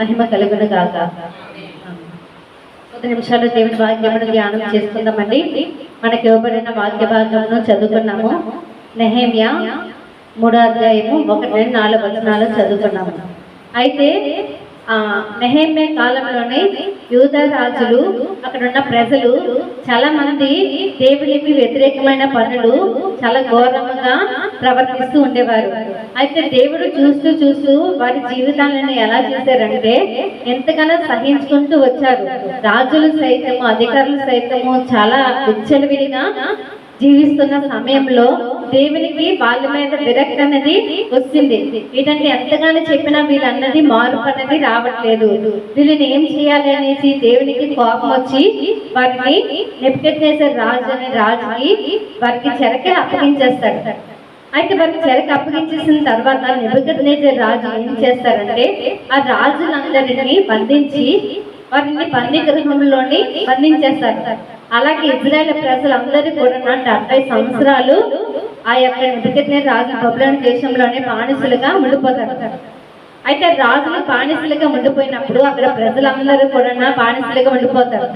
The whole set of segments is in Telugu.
మహిమ కలుగును గాక. కొద్ది నిమిషాలు దేవుని వాక్యమును ధ్యానం చేసుకుందామండి మనకి ఇవ్వబడిన వాక్య భాగమును చదువుకున్నాము. నెహేమియా మూడో అధ్యాయము ఒకటి నాలుగు వచనాలు చదువుకున్నాము. అయితే ఆ నెహేమియా కాలంలోనే యూద రాజులు అక్కడ ఉన్న ప్రజలు చాలా మంది దేవునికి వ్యతిరేకమైన పనులు చాలా ఘోరంగా ప్రవర్తిస్తూ ఉండేవారు. అయితే దేవుడు చూస్తూ చూస్తూ వారి జీవితాలను ఎలా చేశారంటే ఎంతగానో సహించుకుంటూ వచ్చారు. రాజులు సైతము అధికారులు సైతము చాలా విచ్చలవిడిగా జీవిస్తున్న సమయంలో దేవునికి వాళ్ళ మీద విరక్తి అనేది వచ్చింది. ఏంటంటే ఎంతగానో చెప్పినా వీళ్ళన్నది మార్పు అనేది రావట్లేదు. వీళ్ళని ఏం చేయాలి అనేసి దేవునికి కోపం వచ్చి వారిని నెప్కెట్టేసే రాజు అనే రాజుకి వారికి చెరకే అప్పగించేస్తాడు అయితే వారికి చెరకు అప్పగించేసిన తర్వాత నిబద్ధనేజర్ రాజు ఏం చేస్తారంటే ఆ రాజులందరినీ బంధించి వారిని బందీ గృహంలోని బంధించేస్తారు. అలాగే ఇజ్రాయెల్ ప్రజలందరూ కూడా డెబ్బై సంవత్సరాలు ఆ యొక్క నిబద్ధనే రాజు బబులోని దేశంలోనే బానిసలుగా ఉండిపోతారు. అయితే రాజులు బానిసలుగా ఉండిపోయినప్పుడు అక్కడ ప్రజలందరూ కూడా బానిసలుగా ఉండిపోతారు.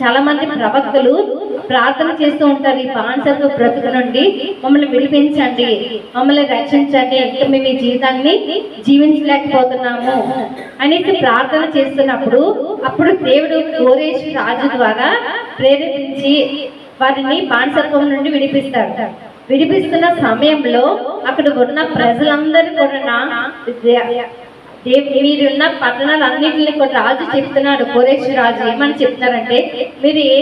చాలా మంది ప్రవక్తలు ప్రార్థన చేస్తూ ఉంటారు ఈ బానిసత్వ బ్రతుకు నుండి మమ్మల్ని విడిపించండి మమ్మల్ని రక్షించండి ఇంకా మేము ఈ జీవితాన్ని జీవించలేకపోతున్నాము అనేసి ప్రార్థన చేస్తున్నప్పుడు అప్పుడు దేవుడు కోరేష్ రాజు ద్వారా ప్రేరేపించి వారిని బానిసత్వం నుండి విడిపిస్తాడు విడిపిస్తున్న సమయంలో అక్కడ ఉన్న ప్రజలందరూ కూడా మీరున్న పట్టణాలన్నింటినీ కూడా రాజు చెప్తున్నాడు కోరేష్ రాజు ఏమని చెప్తారంటే మీరు ఏ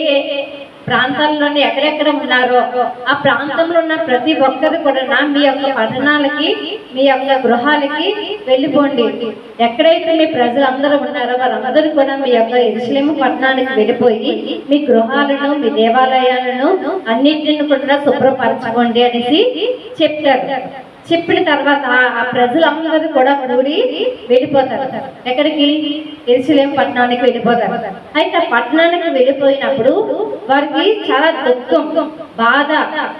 ప్రాంతాల్లోని ఎక్కడెక్కడ ఉన్నారో ఆ ప్రాంతంలో ఉన్న ప్రతి ఒక్కరు కూడా మీ యొక్క పట్టణాలకి మీ యొక్క గృహాలకి వెళ్ళిపోండి. ఎక్కడైతే మీ ప్రజలందరూ ఉన్నారో వారందరూ కూడా మీ యొక్క ఇరుషులేము పట్టణానికి వెళ్ళిపోయి మీ గృహాలను మీ దేవాలయాలను అన్నింటిని కూడా శుభ్రపరచుకోండి అనేసి చెప్తారు. చెప్పిన తర్వాత ఆ ప్రజలందరూ కూడా ఊరి వెళ్ళిపోతారు. ఎక్కడికి? ఎరుసలేం పట్టణానికి వెళ్ళిపోతారు. అయితే ఆ పట్టణానికి వెళ్ళిపోయినప్పుడు వారికి చాలా దుఃఖం బాధ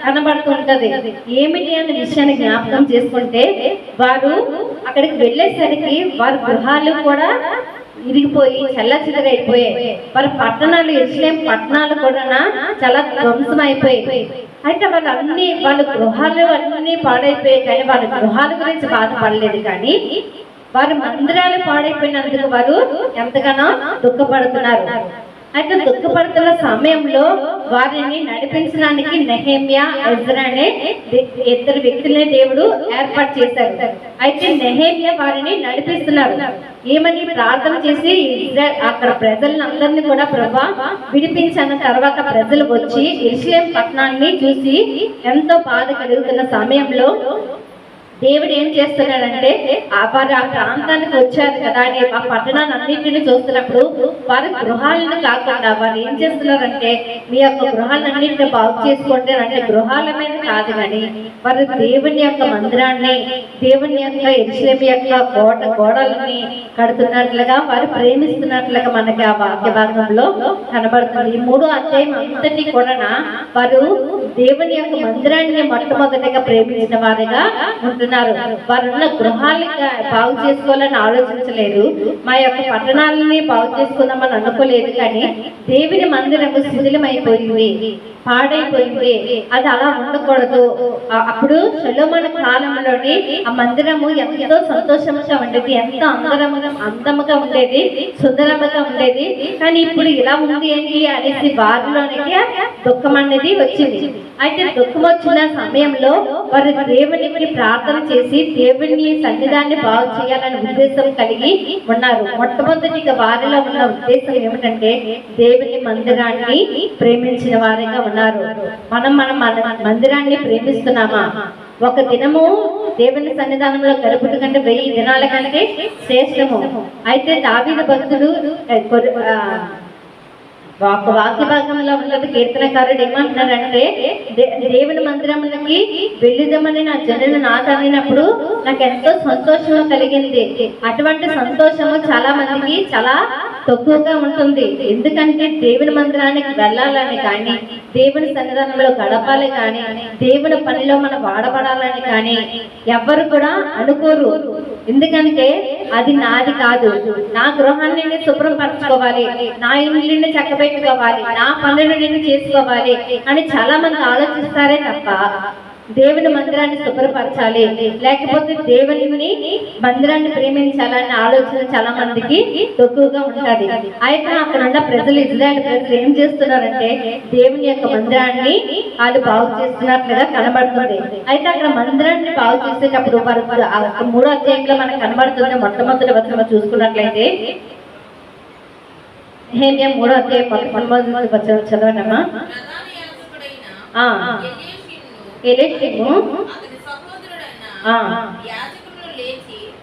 కనబడుతుంటది. ఏమిటి అనే విషయాన్ని జ్ఞాపకం చేసుకుంటే వారు అక్కడికి వెళ్ళేసరికి వారి గృహాలు కూడా ఇరిగిపోయి చల్ల అయిపోయాయి. వారి పట్టణాలు ఇస్లేం పట్టణాలు కూడా చాలా ధ్వంసం అయిపోయాయి. అయితే వాళ్ళు అన్ని వాళ్ళ గృహాలు అన్ని పాడైపోయాయి కానీ వాళ్ళ గృహాల గురించి బాధపడలేదు కానీ వారి మందిరాలు పాడైపోయినందుకు వారు ఎంతగానో దుఃఖపడుతున్నారు. అయితే దుఃఖపడుతున్న సమయంలో వారిని నడిపించడానికి నెహేమియా ఎజ్రా అనే ఇద్దరు వ్యక్తులనే దేవుడు ఏర్పాటు చేశారు. అయితే నెహేమియా వారిని నడిపిస్తున్నారు. ఏమని ప్రార్థన చేసి అక్కడ ప్రజలందరినీ కూడా ప్రభా విడిపించిన. తర్వాత ప్రజలు వచ్చి ఇస్లేం పట్టణాన్ని చూసి ఎంతో బాధ కలుగుతున్న సమయంలో దేవుడు ఏం చేస్తున్నాడంటే ఆ వారు ఆ ప్రాంతానికి వచ్చారు కదా అని ఆ పట్టణాన్ని అన్నింటిని చూస్తున్నప్పుడు వారి గృహాలను కాకుండా వారు ఏం చేస్తున్నారంటే మీ యొక్క గృహాలన్నింటినీ బాగు చేసుకోండి అంటే గృహాల మీద కాదు కానీ వారు దేవుని యొక్క మందిరాన్ని దేవుని యొక్క ఎరుసలేమి యొక్క కోట గోడలని కడుతున్నట్లుగా వారు ప్రేమిస్తున్నట్లుగా మనకి ఆ వాక్య భాగంలో కనబడుతుంది. ఈ మూడు అధ్యాయం అంతటి కూడా వారు దేవుని యొక్క మందిరాన్ని మొట్టమొదటిగా ప్రేమించిన వారిగా ఉంటున్నారు వారు గృహాలని బాగు చేసుకోవాలని ఆలోచించలేదు. మా యొక్క పట్టణాలని బాగు చేసుకుందామని అనుకోలేదు కానీ దేవుని మందిరము శిథిలమైపోయింది. పాడైపోయింది. అది అలా ఉండకూడదు. అప్పుడు సొలొమోను కాలంలోని ఆ మందిరము ఎంతో సంతోషంగా ఉండేది. ఎంతో అందరముగా అందముగా ఉండేది. సుందరముగా ఉండేది. కానీ ఇప్పుడు ఇలా ఉంది ఏంటి అనేసి వారిలోనికి దుఃఖం అనేది వచ్చింది. అయితే దుఃఖం వచ్చిన సమయంలో వారు దేవునికి ప్రార్థన చేసి దేవుని సన్నిధాన్ని బాగు చేయాలనే ఉద్దేశం కలిగి ఉన్నారు. మొట్టమొదటిగా వారిలో ఉన్న ఉద్దేశం ఏమిటంటే దేవుని మందిరాన్ని ప్రేమించిన వారిగా ఉన్నారు. మనం మనం మన మందిరాన్ని ప్రేమిస్తున్నామా? ఒక దినము దేవుని సన్నిధానంలో గడుపుట కంటే వెయ్యి దినాల కంటే శ్రేష్టము. అయితే దావీదు భక్తుడు ఏ, వాక్య భాగంలో ఉన్నది కీర్తనకారుడు ఏమంటున్నారంటే దేవుని మందిరములకి వెళ్ళిదామని నా జనులు నాటమైనప్పుడు నాకు ఎంతో సంతోషం కలిగింది. అటువంటి సంతోషము చాలా మందికి చాలా తక్కువగా ఉంటుంది. ఎందుకంటే దేవుని మందిరానికి వెళ్ళాలని కానీ దేవుని సన్నిధానంలో గడపాలి కానీ దేవుని పనిలో మనం వాడబడాలని కానీ ఎవ్వరు కూడా అనుకోరు. ఎందుకంటే అది నాది కాదు. నా గృహాన్ని నేను శుభ్రపరచుకోవాలి. నా ఇంటిని చక్కబెట్టుకోవాలి. నా పనులు నేను చేసుకోవాలి అని చాలా మంది ఆలోచిస్తారే తప్ప దేవుని మందిరాన్ని శుభ్రపరచాలి. లేకపోతే దేవుని మందిరాన్ని ప్రేమించాలనే ఆలోచన చాలా మందికి తక్కువగా ఉంటది. అయితే అక్కడ ఉన్న ప్రజలు ఇజ్రాయల్ ప్రజలు ఏం చేస్తున్నారంటే దేవుని యొక్క మందిరాన్ని వాళ్ళు బాగు చేస్తున్నట్లుగా కనబడుతుంది. అయితే అక్కడ మందిరాన్ని బాగు చేసేటప్పుడు వారు ఆ మూడో అధ్యాయంలో మనకు కనబడుతుంది మొట్టమొదటి వచనం చూసుకున్నట్లయితే మూడో అధ్యాయం మొట్టమొదటి వచనం చదవనమ్మా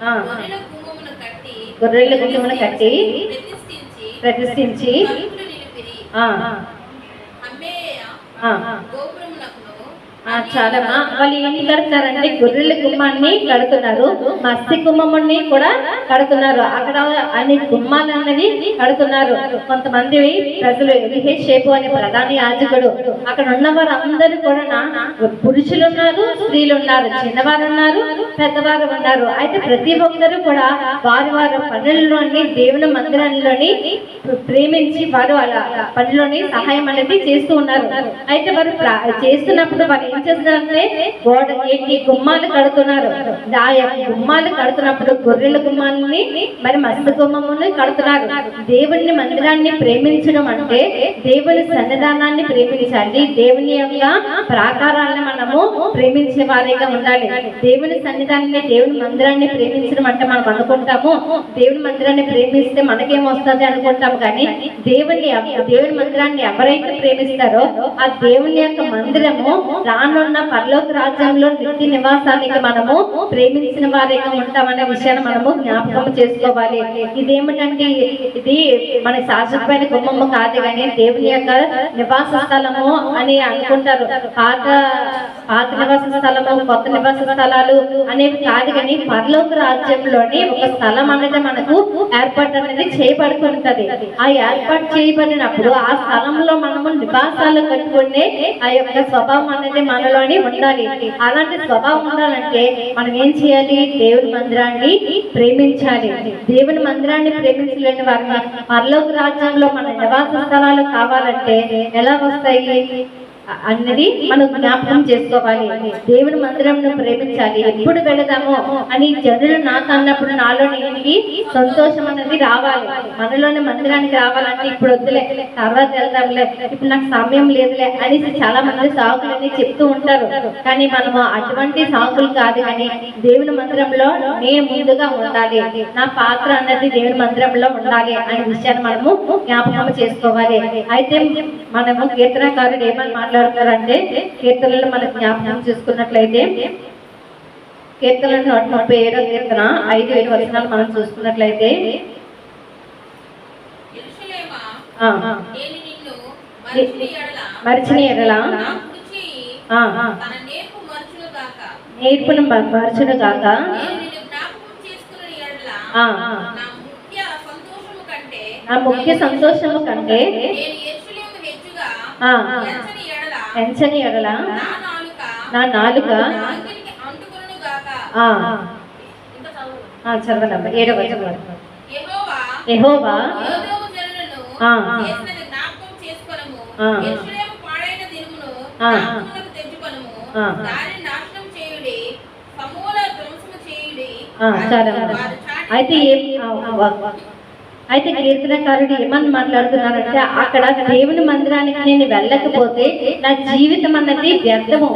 ఆ. గొర్రెల గుమ్మమును కట్టి ప్రతిష్ఠించి తలుపులు నిలిపిరి ఆ, హమ్మేయ ఆ, గోపురమునకును ఆ, చాలమ్మా వాళ్ళు ఏం కడుతున్నారంటే గొర్రెల గుమ్మాన్ని కడుతున్నారు. మస్తి గుమ్మముని కూడా కడుతున్నారు. అక్కడ అన్ని గుమ్మాలు అన్నది కడుతున్నారు. కొంతమంది ప్రజలు ఎలిహే షేపు అనే ప్రధాని యాజకుడు. అక్కడ ఉన్న వారు అందరూ కూడా పురుషులు ఉన్నారు స్త్రీలు ఉన్నారు చిన్నవారు ఉన్నారు పెద్దవారు ఉన్నారు అయితే ప్రతి ఒక్కరు కూడా వారి వారి పనుల్లోని దేవుని మందిరంలోని ప్రేమించి వారు అలా పనిలోని సహాయం అనేది చేస్తూ ఉన్నారు. అయితే వారు చేస్తున్నప్పుడు వారు గోడ ఏంటి గుమ్మాలు కడుతున్నారు ఆ యొక్క గుమ్మాలు కడుతున్నప్పుడు గొర్రెల గుమ్మాలని మరి మస్తు గుమ్మముని కడుతున్నారు. దేవుని మందిరాన్ని ప్రేమించడం అంటే దేవుని సన్నిధానాన్ని ప్రేమించాలి. దేవుని యొక్క ప్రాకారాలను మనము ప్రేమించే వారిగా ఉండాలి. దేవుని సన్నిధానాన్ని దేవుని మందిరాన్ని ప్రేమించడం అంటే మనం అనుకుంటాము. దేవుని మందిరాన్ని ప్రేమిస్తే మనకేం వస్తుంది అనుకుంటాం కానీ దేవుని దేవుని మందిరాన్ని ఎవరైతే ప్రేమిస్తారో ఆ దేవుని యొక్క మందిరము రానున్న పరలోక రాజ్యంలో నిత్య నివాసానికి మనము ప్రేమించిన వారిగా ఉంటామనే విషయాన్ని మనము జ్ఞాపకం చేసుకోవాలి. ఇదేమిటంటే ఇది మన శాశ్వతమైన గుమ్మము కాదు కానీ దేవుని యొక్క నివాస స్థలము అని అనుకుంటారు. పాత పాత నివాస స్థలము కొత్త నివాస స్థలాలు అనేవి కాదు కానీ పరలోక రాజ్యంలోని ఒక స్థలం అనేది మనకు ఏర్పాటు అనేది చేయబడుతుంటది ఆ ఏర్పాటు చేయబడినప్పుడు ఆ స్థలంలో మనము నివాసాలు కట్టుకునే ఆ యొక్క స్వభావం అనేది మనలోనే ఉండాలి. అలాంటి స్వభావం ఉండాలంటే మనం ఏం చేయాలి? దేవుని మందిరాన్ని ప్రేమించాలి. దేవుని మందిరాన్ని ప్రేమించలేని వారిని పరలోక రాజ్యంలో మన నివాస స్థలాలు కావాలంటే ఎలా వస్తాయి? అన్నది మనం జ్ఞాపకం చేసుకోవాలి. దేవుని మందిరంను ప్రేమించాలి. ఎప్పుడు వెళదాము అని జనులు నాకు అన్నప్పుడు నాలో ఏంటి సంతోషం అనేది రావాలి. మనలోని మందిరానికి రావాలంటే ఇప్పుడు వద్దులే తర్వాత వెళ్దాంలే ఇప్పుడు నాకు సమయం లేదులే అనేసి చాలా మంది సాకులు అని చెప్తూ ఉంటారు. కానీ మనము అటువంటి సాకులు కాదు కానీ దేవుని మందిరంలో నేను ముందుగా ఉండాలి. నా పాత్ర అన్నది దేవుని మందిరంలో ఉండాలి అనే విషయాన్ని మనము జ్ఞాపకం చేసుకోవాలి. అయితే మనము కీర్తనకారుడు ఏమని మాట్లాడతారంటే కీర్తనలు మనం జ్ఞాపకం చేసుకున్నట్లయితే కీర్తనలు ముప్పై ఏడో కీర్తన ఐదు ఏడు వచనాలు మనం చూసుకున్నట్లయితే మరచిన ఎడల నేర్పును మరచును కాక నా ముఖ్య సంతోషము కంటే ఎంచని ఎడల? నా నాలుక. నా నాలుక? నా అంగిలికి అంటుకొనును గాక. ఆ, ఇంకా చదువు ఆ, చదవండి ఏడవ చాటి అయితే ఏం అయితే కీర్తనకారుడు ఏమని మాట్లాడుతున్నారంటే అక్కడ దేవుని మందిరానికి నేను వెళ్ళకపోతే నా జీవితం అన్నది వ్యర్థము.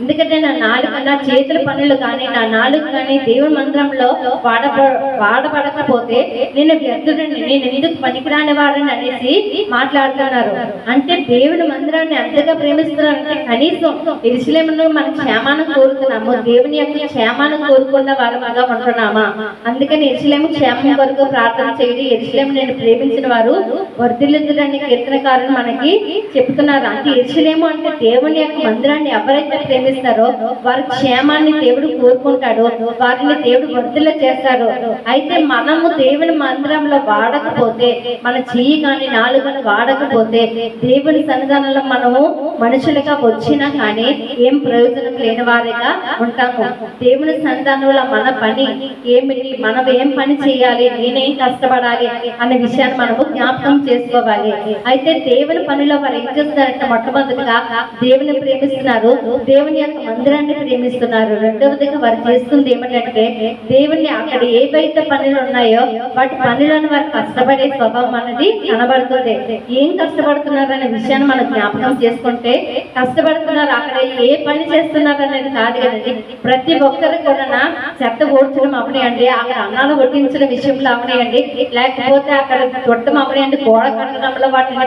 ఎందుకంటే నా నాలుగు నా చేతుల పనులు కానీ నా నాలుగు కానీ దేవుని మంత్రంలో వాడబ వాడబడకపోతే నేను వ్యర్థుడిని నేను ఎందుకు పనికిరాని వాడని అనేసి మాట్లాడుతున్నారు. అంటే దేవుని మందిరాన్ని ఎంతగా ప్రేమిస్తున్నారంటే కనీసం ఇరుసలేమును మన క్షేమాన్ని కోరుతున్నాము దేవుని యొక్క క్షేమాన్ని కోరుకున్న వారముగా ఉంటున్నామా? అందుకని ఇరుసలేము క్షేమం కొరకు ప్రార్థన చేయడం ఇరుసలేము నేను ప్రేమించిన వారు వర్ధిల్లుదురని కీర్తనకారులు మనకి చెప్తున్నారు. అంటే ఇరుసలేము అంటే దేవుని యొక్క మందిరాన్ని ఎవరైతే ప్రేమిస్తారో వారి క్షేమాన్ని దేవుడు కోరుకుంటాడు వారిని దేవుడు వర్ధల చేస్తాడు అయితే మనము దేవుని మందిరంలో వాడకపోతే మన చెయ్యి కానీ నాలుగు వాడకపోతే దేవుని సన్నిధానంలో మనము మనుషులుగా వచ్చినా కానీ ఏం ప్రయోజనం లేని వారిగా ఉంటాము. దేవుని సన్నిధానంలో మన పని ఏమిటి మనం ఏం పని చేయాలి నేనేం కష్టపడాలి అనే విషయాన్ని మనము జ్ఞాపకం చేసుకోవాలి. అయితే దేవుని పనిలో వారు ఏం చేస్తారంటే మొట్టమొదటిగా దేవుని ప్రేమిస్తున్నారు. దేవుని యొక్క మందిరాన్ని ప్రేమిస్తున్నారు. రెండవదిగా వారు చేస్తుంది ఏమిటంటే దేవుని అక్కడ ఏవైతే పనులు ఉన్నాయో వాటి పనులను వారు కష్టపడే స్వభావం అనేది కనబడుతుంది. ఏం కష్టపడుతున్నారు అనే విషయాన్ని మనం జ్ఞాపకం చేసుకుంటే కష్టపడుతున్నారు అక్కడ ఏ పని చేస్తున్నారు అనేది కాదు కదండి. ప్రతి ఒక్కరు కూడా చెత్త ఓడ్చడం అవనియండి అక్కడ అన్నాలు వడ్డించడం విషయంలో అవనియండి లేకపోతే అక్కడ తొట్టం అవనియండి గోడ కట్టడంలో వాటిని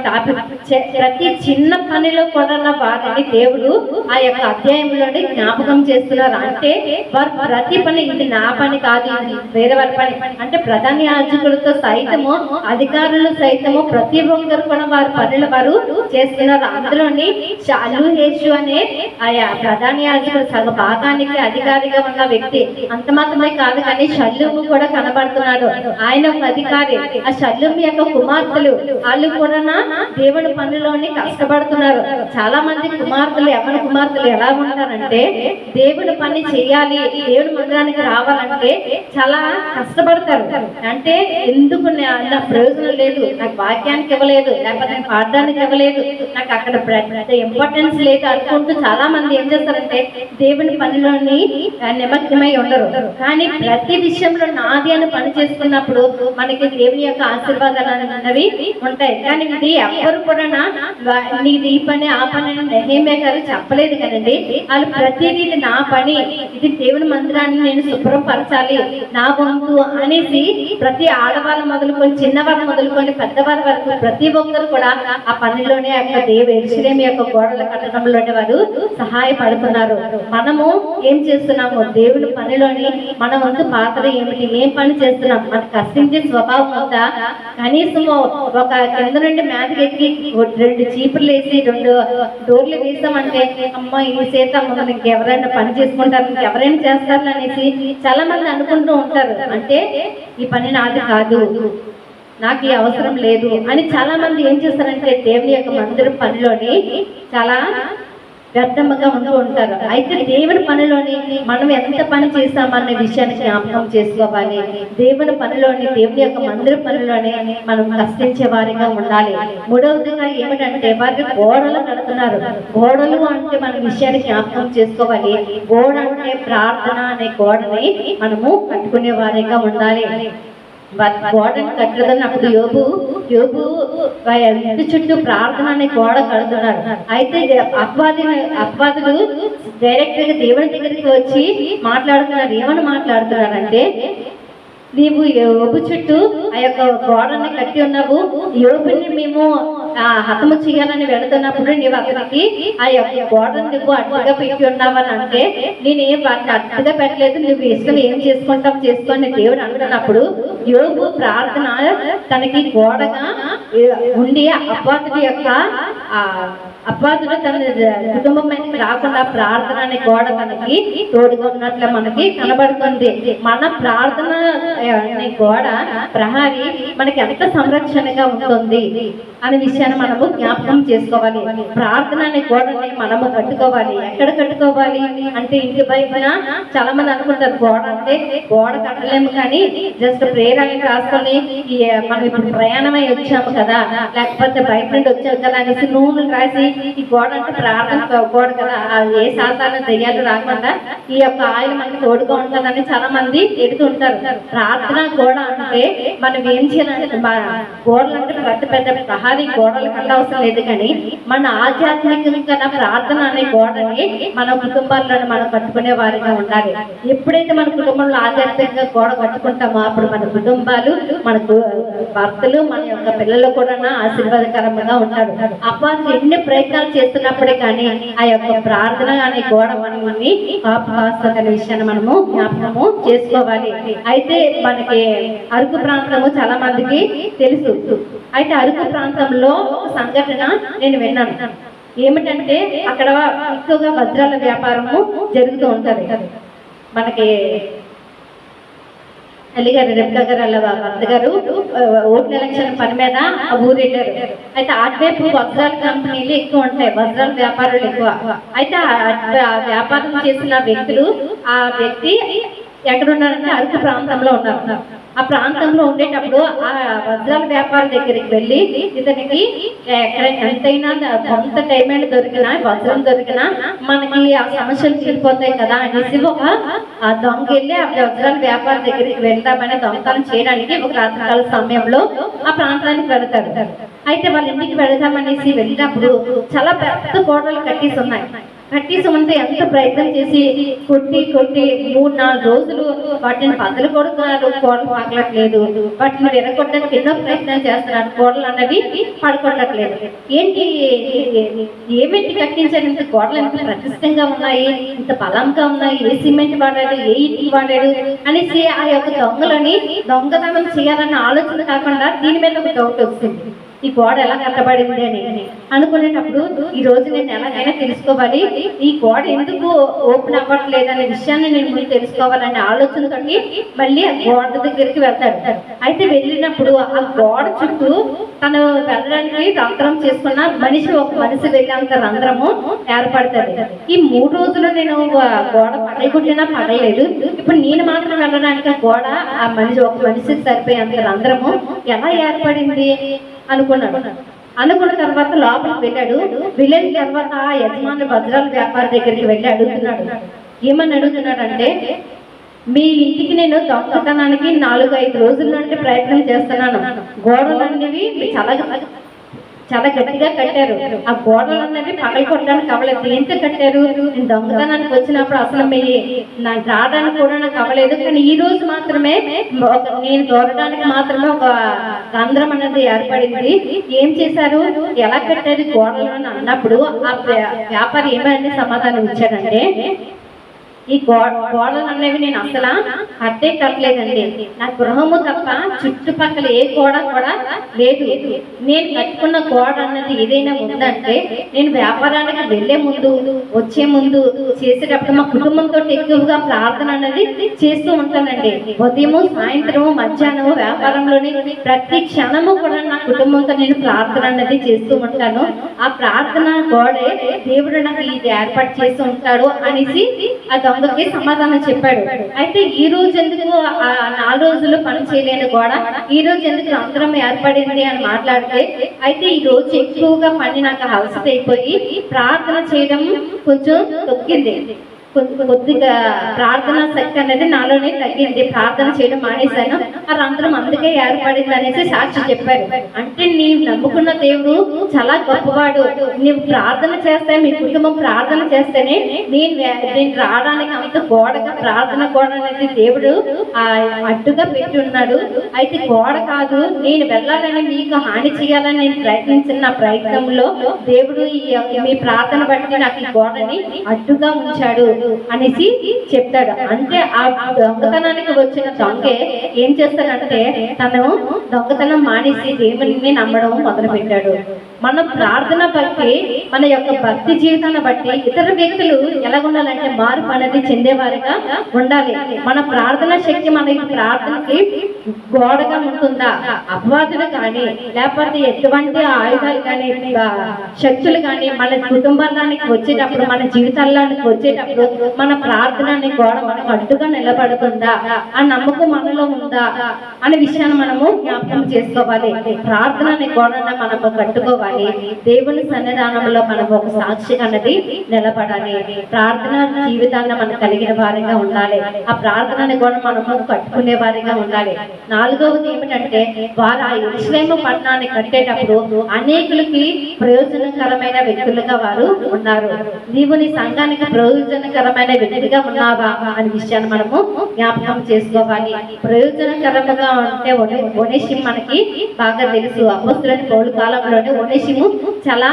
ప్రతి చిన్న పనిలో కూడా వారిని దేవుడు ఆ యొక్క హృదయంలో జ్ఞాపకం చేస్తున్నారు. అంటే వారు ప్రతి పని ఇది నా పని కాదు ఇది వేరే వారి పని. అంటే ప్రధాన యాజకులతో సైతము అధికారులు సైతము ప్రతి ఒక్కరు కూడా వారి పనులు వారు చేస్తున్నారు. అందులోని చాలు హేషు అనే ఆయా ప్రధాన యాజకుడు సగ భాగానికి అధికారిగా ఉన్న వ్యక్తి. అంత మాత్రమే కాదు కానీ షల్లుము కూడా కనబడుతున్నాడు. ఆయన ఒక అధికారి. ఆ షల్లుము యొక్క కుమార్తెలు వాళ్ళు కూడా దేవుడి పనిలోని కష్టపడుతున్నారు. చాలా మంది కుమార్తెలు ఎవరి కుమార్తెలు ఎలా ఉంటారంటే దేవుని పని చేయాలి దేవుని మందిరానికి రావాలంటే చాలా కష్టపడతారు. అంటే ఎందుకు నా- ప్రయోజనం లేదు నాకు వాక్యానికి ఇవ్వలేదు లేకపోతే నేను పాడడానికి ఇవ్వలేదు నాకు అక్కడ ఇంపార్టెన్స్ లేదు అనుకుంటూ చాలా మంది ఏం చేస్తారంటే దేవుని పనిలోని నిమగ్నమై ఉండరు. కానీ ప్రతి విషయంలో నాది అని పని చేసుకున్నప్పుడు మనకి దేవుని యొక్క ఆశీర్వాదాలు అనేవి ఉంటాయి. కానీ ఇది కూడా నీది ఈ పని ఆ పని అని నెహేమే గారు చెప్పలేదు కదండి. వాళ్ళు ప్రతిదీ ఇది నా పని ఇది దేవుని మందిరాన్ని నేను శుభ్రం పరచాలి నా వంతు అనేసి ప్రతి ఆడవాళ్ళు మొదలుకొని చిన్నవారు మొదలుకొని పెద్దవారి వరకు ప్రతి ఒక్కరు కూడా ఆ పనిలోనే ఆ యొక్క దేవ ఎరుసలేమి యొక్క గోడల కట్టడంలోనే వారు సహాయపడుతున్నారు. మనము ఏం చేస్తున్నాము? దేవుని పనిలోని మన వంతు పాత్ర ఏమిటి? ఏం పని చేస్తున్నాం? మనకు కష్టించే స్వభావం ఉందా? కనీసం ఒక కింద నుండి మీదకి ఎక్కి రెండు చీపులు వేసి రెండు డోర్లు వేసామంటే అమ్మ ఈ చేత ఎవరైనా పని చేసుకుంటారు ఎవరైనా చేస్తారు అనేసి చాలా మంది అనుకుంటూ ఉంటారు. అంటే ఈ పని నాది కాదు నాకు ఈ అవసరం లేదు అని చాలా మంది ఏం చేస్తారంటే దేవుని యొక్క మందిరం పనిలోని చాలా వ్యర్థముగా ఉంటూ ఉంటారు. అయితే దేవుని పనిలోని మనం ఎంత పని చేస్తామన్న విషయాన్ని జ్ఞాపకం చేసుకోవాలి. దేవుని పనిలోని దేవుని యొక్క మందిర పనిలోనే మనం కష్టించే వారిగా ఉండాలి. మూడవదిగా ఏమిటంటే వారికి గోడలు కడుతున్నారు. గోడలు అంటే మన విషయాన్ని జ్ఞాపకం చేసుకోవాలి. గోడ అంటే ప్రార్థన అనే గోడని మనము కట్టుకునే వారిగా ఉండాలి. గోడను కట్టదని అప్పుడు యోగు యోగు ఇంటి చుట్టూ ప్రార్థన అనే గోడ కడుతున్నారు అయితే అపవాది అపవాదులు డైరెక్ట్గా దేవుని దగ్గరికి వచ్చి మాట్లాడుతున్నారు. ఏమని మాట్లాడుతున్నారంటే నీవు యోబు చుట్టూ ఆ యొక్క గోడని కట్టి ఉన్నావు. యోబుని మేము హతము చేయాలని వెళుతున్నప్పుడు నీవు అతనికి ఆ యొక్క గోడను నువ్వు అడ్డుగా పెట్టి ఉన్నావని అంటే నేనేం వాటిని అడ్డుగా పెట్టలేదు. నువ్వు ఇష్టం ఏం చేసుకుంటావు చేసుకొని దేవుడు అంటున్నప్పుడు యోగు ప్రార్థన తనకి గోడగా ఉండి అపాతుడి యొక్క అపాతుడు తన కుటుంబం మీదకి రాకుండా ప్రార్థన అనే గోడ తనకి తోడుగా ఉన్నట్లు మనకి కనబడుతుంది. మన ప్రార్థన గోడ ప్రహారి మనకి ఎంత సంరక్షణగా ఉంటుంది అనే విషయాన్ని మనము జ్ఞాపకం చేసుకోవాలి. ప్రార్థన అనే గోడని మనము కట్టుకోవాలి. ఎక్కడ కట్టుకోవాలి అంటే ఇంటి బయటన చాలా మంది అనుకుంటారు గోడ అంటే గోడ కట్టలేము కానీ జస్ట్ ప్రేర అని రాసుకొని మనం ఇప్పుడు ప్రయాణమై వచ్చాము కదా లేకపోతే బయట నుండి వచ్చాము కదా అనేసి నూనెలు రాసి ఈ గోడ అంటే ప్రార్థన గోడ కదా. ఏ సాధారణ దెయ్యాలు రాకుండా ఈ యొక్క ఆయిల్ మనకి తోడుగా ఉంటుందని చాలా మంది ఎడుతుంటారు. ప్రార్థన గోడ అంటే మనం ఏం చేయాలంటే మన గోడలు అంటే పెద్ద పెద్ద ప్రహారీ గోడలు కట్టవసరం లేదు కానీ మన ఆధ్యాత్మికంగా ప్రార్థన అనే గోడని మన కుటుంబాల్లో మనం కట్టుకునే వారిగా ఉండాలి. ఎప్పుడైతే మన కుటుంబంలో ఆధ్యాత్మికంగా గోడ కట్టుకుంటామో అప్పుడు మన కుటుంబాలు మన భర్తలు మన యొక్క పిల్లలు కూడా ఆశీర్వాదకరంగా ఉంటారు. అప్పటి ఎన్ని ప్రయత్నాలు చేస్తున్నప్పుడే కానీ ఆ యొక్క ప్రార్థన అనే గోడ మనల్ని కాపు కాస్తుందనే విషయాన్ని మనము జ్ఞాపకము చేసుకోవాలి. అయితే మనకి అరకు ప్రాంతము చాలా మందికి తెలుసు. అయితే అరకు ప్రాంతంలో ఒక సంఘటన నేను విన్నాను. ఏమిటంటే అక్కడ ఎక్కువగా వజ్రాల వ్యాపారము జరుగుతూ ఉంటుంది. మనకి అల్లి గారు గారు అలా అత్తగారు ఓట్ల ఎలక్షన్ పని మీద ఆ ఊరు వెళ్ళారు. అయితే అటువైపు వజ్రాల కంపెనీలు ఎక్కువ ఉంటాయి వజ్రాల వ్యాపారులు ఎక్కువ. అయితే ఆ వ్యాపారం చేసిన వ్యక్తులు ఆ వ్యక్తి ఎక్కడ ఉన్నారంటే అరకు ప్రాంతంలో ఉన్నారు. ఆ ప్రాంతంలో ఉండేటప్పుడు ఆ వజ్రాల వ్యాపారం దగ్గరికి వెళ్ళి ఇతనికి ఎక్కడ ఎంతైనా కొంత టైం అయినా దొరికినా వజ్రం దొరికినా మనకి ఆ సమస్యలు తీరిపోతాయి కదా అనేసి ఒక ఆ దొంగ వెళ్ళి ఆ వజ్రాల వ్యాపారం దగ్గరికి వెళ్దామని దొంగతనం చేయడానికి ఒక రాత్రికాల సమయంలో ఆ ప్రాంతానికి వెళతారు అయితే వాళ్ళ ఇంటికి వెళదామనేసి వెళ్ళినప్పుడు చాలా పెద్ద కోటలు కట్టేసి ఉన్నాయి కట్టేసి ఉంటే ఎంత ప్రయత్నం చేసి కొట్టి కొట్టి మూడు నాలుగు రోజులు వాటిని బద్దలు కొడుతున్నారు. కోడలు పగలట్లేదు వాటిని వినకొట్టడానికి ఎన్నో ప్రయత్నాలు చేస్తున్నారు. కోడలు అన్నవి పడుకోవట్లేదు. ఏంటి? ఏమిటి కట్టించారు? ఇంత గోడలు ఎంత ప్రతిష్టంగా ఉన్నాయి? ఇంత బలంగా ఉన్నాయి? ఏ సిమెంట్ వాడాడు? ఏ ఇటుక వాడాడు? అనేసి ఆ యొక్క దొంగలని దొంగతనం చేయాలన్న ఆలోచన కాకుండా దీని మీద ఒక డౌట్ వస్తుంది. ఈ గోడ ఎలా కట్టబడింది అని అనుకునేటప్పుడు ఈ రోజు నేను ఎలాగైనా తెలుసుకోవాలి. ఈ గోడ ఎందుకు ఓపెన్ అవ్వట్లేదు అనే విషయాన్ని నేను ముందు తెలుసుకోవాలనే ఆలోచన మళ్ళీ ఆ గోడ దగ్గరికి వెళ్తాడు అయితే వెళ్ళినప్పుడు ఆ గోడ చుట్టూ తను వెళ్ళడానికి రంధ్రం చేసుకున్న మనిషి ఒక మనిషి వెళ్ళేంత రంధ్రము ఏర్పడుతుంది. ఈ మూడు రోజులు నేను గోడ పడగొట్టినా పడలేదు ఇప్పుడు నేను మాత్రం వెళ్ళడానికి ఆ గోడ ఆ మనిషి ఒక మనిషికి సరిపోయేంత రంధ్రము ఎలా ఏర్పడింది? అనుకున్నాడు. అనుకున్న తర్వాత లోపలికి వెళ్ళాడు. వెళ్ళిన తర్వాత ఆ యజమాని భద్రాల వ్యాపారి దగ్గరికి వెళ్ళి అడుగుతున్నాడు. ఏమని అడుగుతున్నాడంటే మీ ఇంటికి నేను దొంగతనానికి నాలుగు ఐదు రోజుల నుండి ప్రయత్నం చేస్తున్నాను. గోడలు అనేవి చాలా చాలా గట్టిగా కట్టారు. ఆ గోడలు అన్నది పగలు కొట్టడానికి అవ్వలేదు ఎంత కట్టారు? నేను దొంగతనానికి వచ్చినప్పుడు అసలు మీ నాకు రావడానికి కూడా నాకు అవ్వలేదు కానీ ఈ రోజు మాత్రమే నేను దూరడానికి మాత్రమే ఒక రంధ్రం అనేది ఏర్పడింది. ఏం చేశారు? ఎలా కట్టారు గోడలు అన్నప్పుడు ఆ వ్యాపారి ఏమైనా సమాధానం ఇచ్చాడంటే ఈ గోడలు అనేవి నేను అసలు కట్టే కట్టలేదండి నా గృహము తప్ప చుట్టుపక్కల ఏ గోడ కూడా లేదు. నేను కట్టుకున్న గోడ అన్నది ఏదైనా ఉందంటే నేను వ్యాపారానికి వెళ్ళే ముందు వచ్చే ముందు చేసేటప్పుడు మా కుటుంబంతో ఎక్కువగా ప్రార్థన అనేది చేస్తూ ఉంటానండి. ఉదయము సాయంత్రము మధ్యాహ్నము వ్యాపారంలోని ప్రతి క్షణము కూడా నా కుటుంబంతో నేను ప్రార్థన అనేది చేస్తూ ఉంటాను. ఆ ప్రార్థన గోడే దేవుడు నాకు ఇది ఏర్పాటు చేస్తూ ఉంటాడు అనేసి ఆ దొంగకి సమాధానం చెప్పాడు. అయితే ఈ రోజు ఎందుకు నాలుగు రోజులు పని చేయలేని గోడ? ఈ రోజు ఎందుకు రంధ్రం ఏర్పడింది అని మాట్లాడితే అయితే ఈ రోజు ఎక్కువగా పని నాకు అలసట అయిపోయి ప్రార్థన చేయడం కొంచెం తొక్కింది. కొద్దిగా ప్రార్థన శక్తి అనేది నాలోనే తగ్గింది. ప్రార్థన చేయడం మానేశాను. ఆ రంధ్రం అందుకే ఏర్పడింది అనేసి సాక్షి చెప్పారు. అంటే నీవు నమ్ముకున్న దేవుడు చాలా గొప్పవాడు. నీవు ప్రార్థన చేస్తే మీ కుటుంబం ప్రార్థన చేస్తేనే నేను నేను రావడానికి అంత గోడగా ప్రార్థన గోడ అనేది దేవుడు అడ్డుగా పెట్టి ఉన్నాడు. అయితే గోడ కాదు నేను వెళ్ళాలని మీకు హాని చేయాలని నేను ప్రయత్నించిన నా ప్రయత్నంలో దేవుడు ఈ మీ ప్రార్థన బట్టి నాకు ఈ గోడని అడ్డుగా ఉంచాడు. అనేసి చెప్తాడు. అంటే ఆ దొంగతనానికి వచ్చిన దొంగే ఏం చేస్తాడంటే తను దొంగతనం మానేసి దేవుడిని నమ్మడం మొదలు పెట్టాడు మన ప్రార్థన బట్టి మన యొక్క భక్తి జీవితాన్ని బట్టి ఇతర వ్యక్తులు ఎలా ఉండాలంటే మార్పు అనేది చెందేవారిగా ఉండాలి. మన ప్రార్థన శక్తి మన ప్రార్థనకి గోడగా ఉంటుందా? అపవాదులు కానీ లేకపోతే ఎటువంటి ఆయుధాలు కానీ శక్తులు కానీ మన కుటుంబానికి వచ్చేటప్పుడు మన జీవితాల్లోనికి వచ్చేటప్పుడు మన ప్రార్థన అనే గోడ మనకు అడ్డుగా నిలబడుతుందా? ఆ నమ్మకం మనలో ఉందా? అనే విషయాన్ని మనము జ్ఞాపకం చేసుకోవాలి. ప్రార్థన అనే గోడను మనము కట్టుకోవాలి. దేవుని సన్నిధానంలో మనం ఒక సాక్షి అన్నది నిలబడాలి. ప్రార్థన జీవితాన్ని మనం కలిగిన వారిగా ఉండాలి. ఆ ప్రార్థనని కూడా మనం మనము కట్టుకునే వారిగా ఉండాలి. నాలుగవది ఏమిటంటే వారు ఆ ఇస్లేము పట్టణాన్ని కట్టేటప్పుడు అనేకులకి ప్రయోజనకరమైన వ్యక్తులుగా వారు ఉన్నారు. నీవు నీ సంఘానికి ప్రయోజనకరమైన వ్యక్తిగా ఉన్నావా అనే విషయాన్ని మనము జ్ఞాపకం చేసుకోవాలి. ప్రయోజనకరంగా ఉంటే ఒనేషిం మనకి బాగా తెలుసు. అపస్తులని పౌరు కాలంలోనే ఒనేషిము చాలా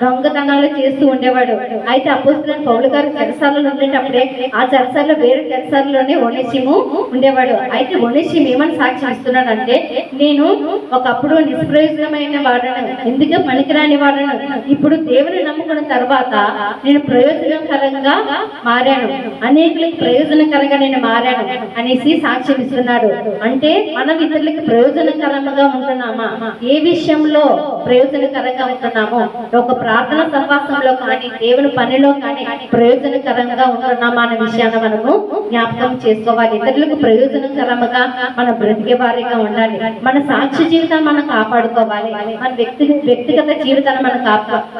దొంగతనాలు చేస్తూ ఉండేవాడు. అయితే అపోస్తులని పౌలు గారు చెరసాలలో ఉండేటప్పుడే ఆ చెరసాలలో వేరే చెరసాలలోనే వనేశిము ఉండేవాడు. అయితే ఒనేషిం ఏమని సాక్షిస్తున్నాడు ఇస్తున్నాడంటే నేను ఒకప్పుడు నిష్ప్రయోజనమైన వాడను ఎందుకు పనికిరాని వాడను? ఇప్పుడు దేవుని నమ్ముకున్న తర్వాత నేను ప్రయోజనకరంగా మారాను. అనేకులకు ప్రయోజనకరంగా నేను మారాను అనేసి సాక్ష్యం ఇస్తున్నాడు అంటే మనం ఇతరులకు ప్రయోజనకరంగా ఉంటున్నామా? ఏ విషయంలో ప్రయోజనకరంగా ఉంటున్నామో. ఒక ప్రార్థన సహవాసంలో కానీ దేవుని పనిలో కానీ ప్రయోజనకరంగా ఉంటున్నామా అనే విషయాన్ని మనము జ్ఞాపకం చేసుకోవాలి. ఇతరులకు ప్రయోజనకరంగా మనం బ్రతికే వారిగా ఉండాలి. మన సాక్షి జీవితాన్ని మనం కాపాడుకోవాలి. మన వ్యక్తి వ్యక్తిగత జీవితాన్ని మనం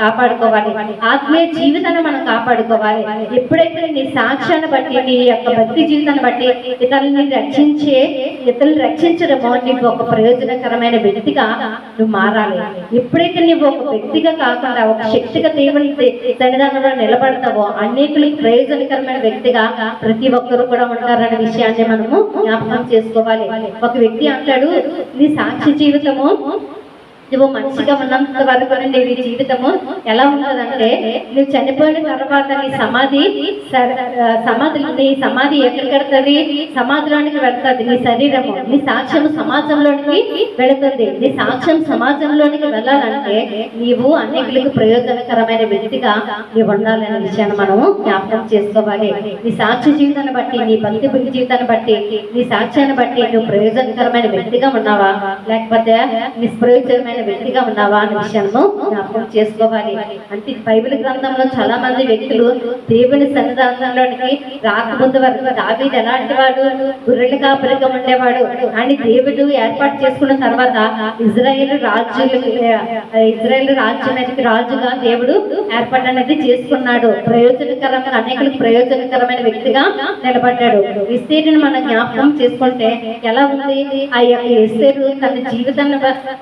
కాపాడుకోవాలి. ఆత్మీయ జీవితాన్ని మనం కాపాడుకోవాలి. ఎప్పుడైతే నీ సాక్ష్యాన్ని బట్టి నీ యొక్క భక్తి జీవితాన్ని బట్టి ఇతరులని రక్షించే ఇతరులు రక్షించడమో నీకు ఒక ప్రయోజనకరమైన వ్యక్తిగా నువ్వు మారాలి. ఎప్పుడైతే నువ్వు ఒక వ్యక్తిగా కాకుండా ఒక శక్తిగా దేవుని సన్నిధానంలో నిలబడతావో అనేకులకి ప్రయోజనకరమైన వ్యక్తిగా ప్రతి ఒక్కరు కూడా ఉంటారనే విషయాన్ని మనము జ్ఞాపకం చేసుకోవాలి. ఒక వ్యక్తి అంటాడు నీ సాక్షి జీవితము నువ్వు మంచిగా ఉన్నంత వరకు నీ జీవితము ఎలా ఉంటుందంటే నువ్వు చనిపోయిన తర్వాత నీ సమాధి సమాధి నీ సమాధి ఎక్కడ కడుతుంది? సమాధిలోనికి వెళ్తుంది. నీ శరీరము నీ సాక్ష్యం సమాజంలోనికి వెళుతుంది. నీ సాక్ష్యం సమాజంలోనికి వెళ్ళాలంటే నీవు అనేకులకు ప్రయోజనకరమైన వ్యక్తిగా నీవు ఉండాలనే విషయాన్ని మనం జ్ఞాపకం చేసుకోవాలి. నీ సాక్షి జీవితాన్ని బట్టి నీ భక్తి భక్తి జీవితాన్ని బట్టి నీ సాక్ష్యాన్ని బట్టి నువ్వు ప్రయోజనకరమైన వ్యక్తిగా ఉన్నావా? లేకపోతే నిష్ప్రయోజనమైన వ్యక్తిగా ఉన్నావా అనే విషయాన్ని జ్ఞాపకం చేసుకోవాలి. అంటే బైబిల్ గ్రంథంలో చాలా మంది వ్యక్తులు దేవుని సన్నిధానంలోనికి రాకముందు వరకు దావీ ఎలాంటి వాడు? గొర్రెల కాపరిగా ఉండేవాడు. అని దేవుడు ఏర్పాటు చేసుకున్న తర్వాత ఇజ్రాయేల్ రాజులు ఇజ్రాయేల్ రాజ్యం రాజుగా దేవుడు ఏర్పాటు అనేది చేసుకున్నాడు. ప్రయోజనకరంగా అనేకులకు ప్రయోజనకరమైన వ్యక్తిగా నిలబడ్డాడు. ఇస్తేరుని మనం జ్ఞాపకం చేసుకుంటే ఎలా ఉంది? ఆ యొక్క ఇస్తేరు తన జీవితాన్ని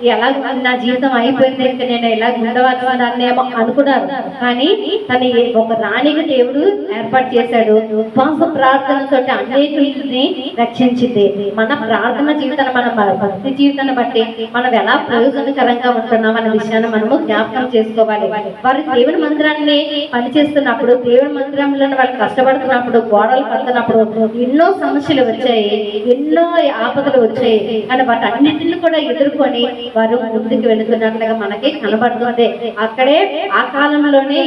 ఎలా నా జీవితం అయిపోయింది ఇంకా నేను ఎలా ఉండవలసిన ఏమో అనుకున్నారు. కానీ తన ఒక రాణికి దేవుడు ఏర్పాటు చేశాడు. ఉపవాస ప్రార్థనతో అనేకుల్ని రక్షించింది. మన ప్రార్థన జీవితాన్ని మన భక్తి జీవితాన్ని బట్టి మనం ఎలా ప్రయోజనకరంగా ఉంటున్నాం అనే విషయాన్ని మనము జ్ఞాపకం చేసుకోవాలి. వారు దేవుని మందిరాన్ని పనిచేస్తున్నప్పుడు దేవుని మందిరంలో వాళ్ళు కష్టపడుతున్నప్పుడు గోడలు పడుతున్నప్పుడు ఎన్నో సమస్యలు వచ్చాయి ఎన్నో ఆపదలు వచ్చాయి. కానీ వాటి అన్నింటిని కూడా ఎదుర్కొని వారు ముందుకు వెళుతున్నట్లుగా మనకి కనబడుతుంది. అక్కడే ఆ కాలంలోనే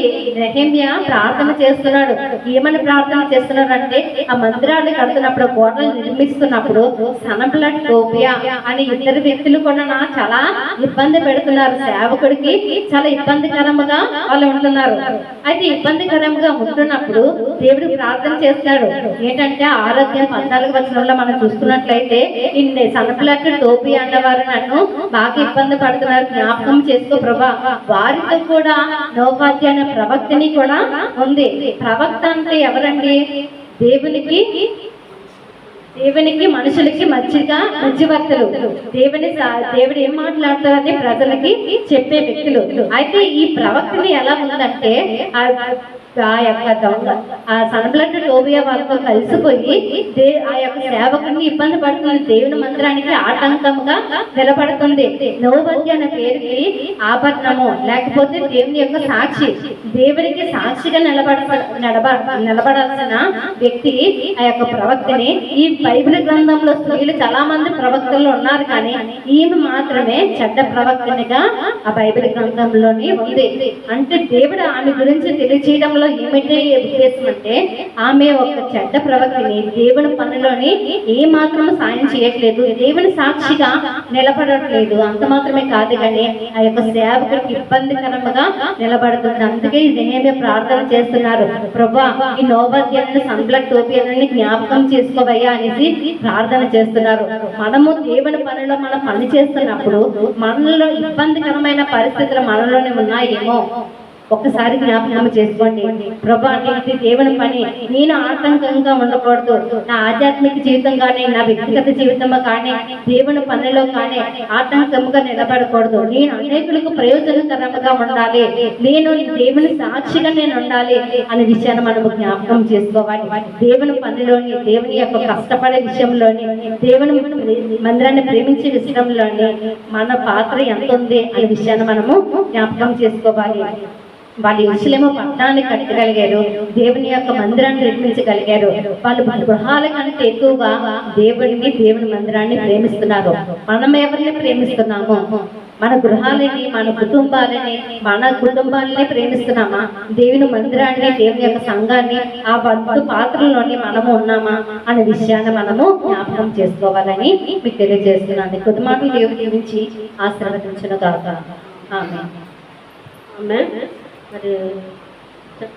ప్రార్థన చేస్తున్నాడు. ఏమని ప్రార్థన చేస్తున్నాడు అంటే ఆ మందిరాన్ని కడుతున్నప్పుడు కోటలు నిర్మిస్తున్నప్పుడు సనబ్లడ్ టోపియా అని ఇద్దరు వ్యక్తులు కూడా చాలా ఇబ్బంది పెడుతున్నారు. సేవకుడికి చాలా ఇబ్బందికరంగా వాళ్ళు ఉంటున్నారు. అయితే ఇబ్బందికరంగా ఉంటున్నప్పుడు దేవుడు ప్రార్థన చేస్తాడు. ఏంటంటే ఆరోగ్యం పద్నాలుగు వచనంలో మనం చూస్తున్నట్లయితే ఇన్ని సనపులట్టు టోపీ అన్నవారు నన్ను బాగా ఇబ్బంది పడుతున్నారు. జ్ఞాపకం చేసుకో ప్రభా వారితో కూడా నోపాధ్య అనే ప్రవక్తని కూడా ఉంది. ప్రవక్త అంటే ఎవరండి? దేవునికి దేవునికి మనుషులకి మధ్యగా మధ్యవర్తులు దేవుని దేవుడు ఏం మాట్లాడతారని ప్రజలకి చెప్పే వ్యక్తులు. అయితే ఈ ప్రవక్తని ఎలా ఉందంటే ఆ- యొక్క దొంగ ఆ సనబ్లడ్ టోబియా వాళ్ళతో కలిసిపోయి దే ఆ యొక్క సేవకుని ఇబ్బంది పడుతుంది. దేవుని మందిరానికి ఆటంకంగా నిలబడుతుంది. నోవద్య అనే పేరుకి ఆభరణము లేకపోతే దేవుని యొక్క సాక్షి దేవుడికి సాక్షిగా నిలబడ నిలబ నిలబడాల్సిన వ్యక్తి ఆ యొక్క ప్రవక్తని. ఈ బైబిల్ గ్రంథంలో స్త్రీలు చాలా మంది ప్రవక్తలు ఉన్నారు కానీ ఈమె మాత్రమే చెడ్డ ప్రవక్తనిగా ఆ బైబిల్ గ్రంథంలోని ఉంది. అంటే దేవుడు ఆమె గురించి తెలియచేయడంలో ఏమిటి ఉద్దేశం అంటే ఆమె ఒక చెడ్డ ప్రవక్తని దేవుని పనిలోని ఏ మాత్రం సాయం చేయట్లేదు దేవుని సాక్షిగా నిలబడట్లేదు. అంత మాత్రమే కాదు కానీ ఆ యొక్క సేవకుడికి ఇబ్బందికరంగా నిలబడుతుంది. అందుకే ఇది ప్రార్థన చేస్తున్నారు. ప్రభా ఈ నోబద్యాన్ని సంబ్లడ్ టోపియాలని జ్ఞాపకం చేసుకోవయ్యా అనేసి ప్రార్థన చేస్తున్నారు. మనము దేవుని పనిలో మనం పని చేస్తున్నప్పుడు మనలో ఇబ్బందికరమైన పరిస్థితులు మనలోనే ఉన్నాయేమో. ఒక్కసారి జ్ఞాపకం చేసుకోండి. ప్రభా ఇది దేవుని పని. నేను ఆటంకంగా ఉండకూడదు. నా ఆధ్యాత్మిక జీవితం కానీ నా వ్యక్తిగత జీవితం కానీ దేవుని పనిలో కానీ ఆటంకంగా నిలబడకూడదు. నేను అనేకులకు ప్రయోజనకరంగా ఉండాలి. నేను దేవుని సాక్షిగా నేను ఉండాలి అనే విషయాన్ని మనము జ్ఞాపకం చేసుకోవాలి. దేవుని పనిలోని దేవుని యొక్క కష్టపడే విషయంలోని దేవుని మందిరాన్ని ప్రేమించే విషయంలోని మన పాత్ర ఎంత ఉంది అనే విషయాన్ని మనము జ్ఞాపకం చేసుకోవాలి. వాళ్ళు ఇరుసలేమో పట్టణాన్ని కట్టగలిగారు దేవుని యొక్క మందిరాన్ని నిర్మించగలిగారు. వాళ్ళు వాళ్ళ గృహాల కంటే ఎక్కువగా దేవుడిని దేవుని మందిరాన్ని ప్రేమిస్తున్నారు. మనం ఎవరిని ప్రేమిస్తున్నాము? మన గృహాలని మన కుటుంబాలని మన కుటుంబాలని ప్రేమిస్తున్నామా? దేవుని మందిరాన్ని దేవుని యొక్క సంఘాన్ని ఆ బంధు పాత్రలోని మనము ఉన్నామా? అనే విషయాన్ని మనము జ్ఞాపకం చేసుకోవాలని మీకు తెలియజేస్తున్నాను. కుటుంబాన్ని దేవుని గురించి ఆశీర్వదించిన కాక ఆమె ఆమె మరి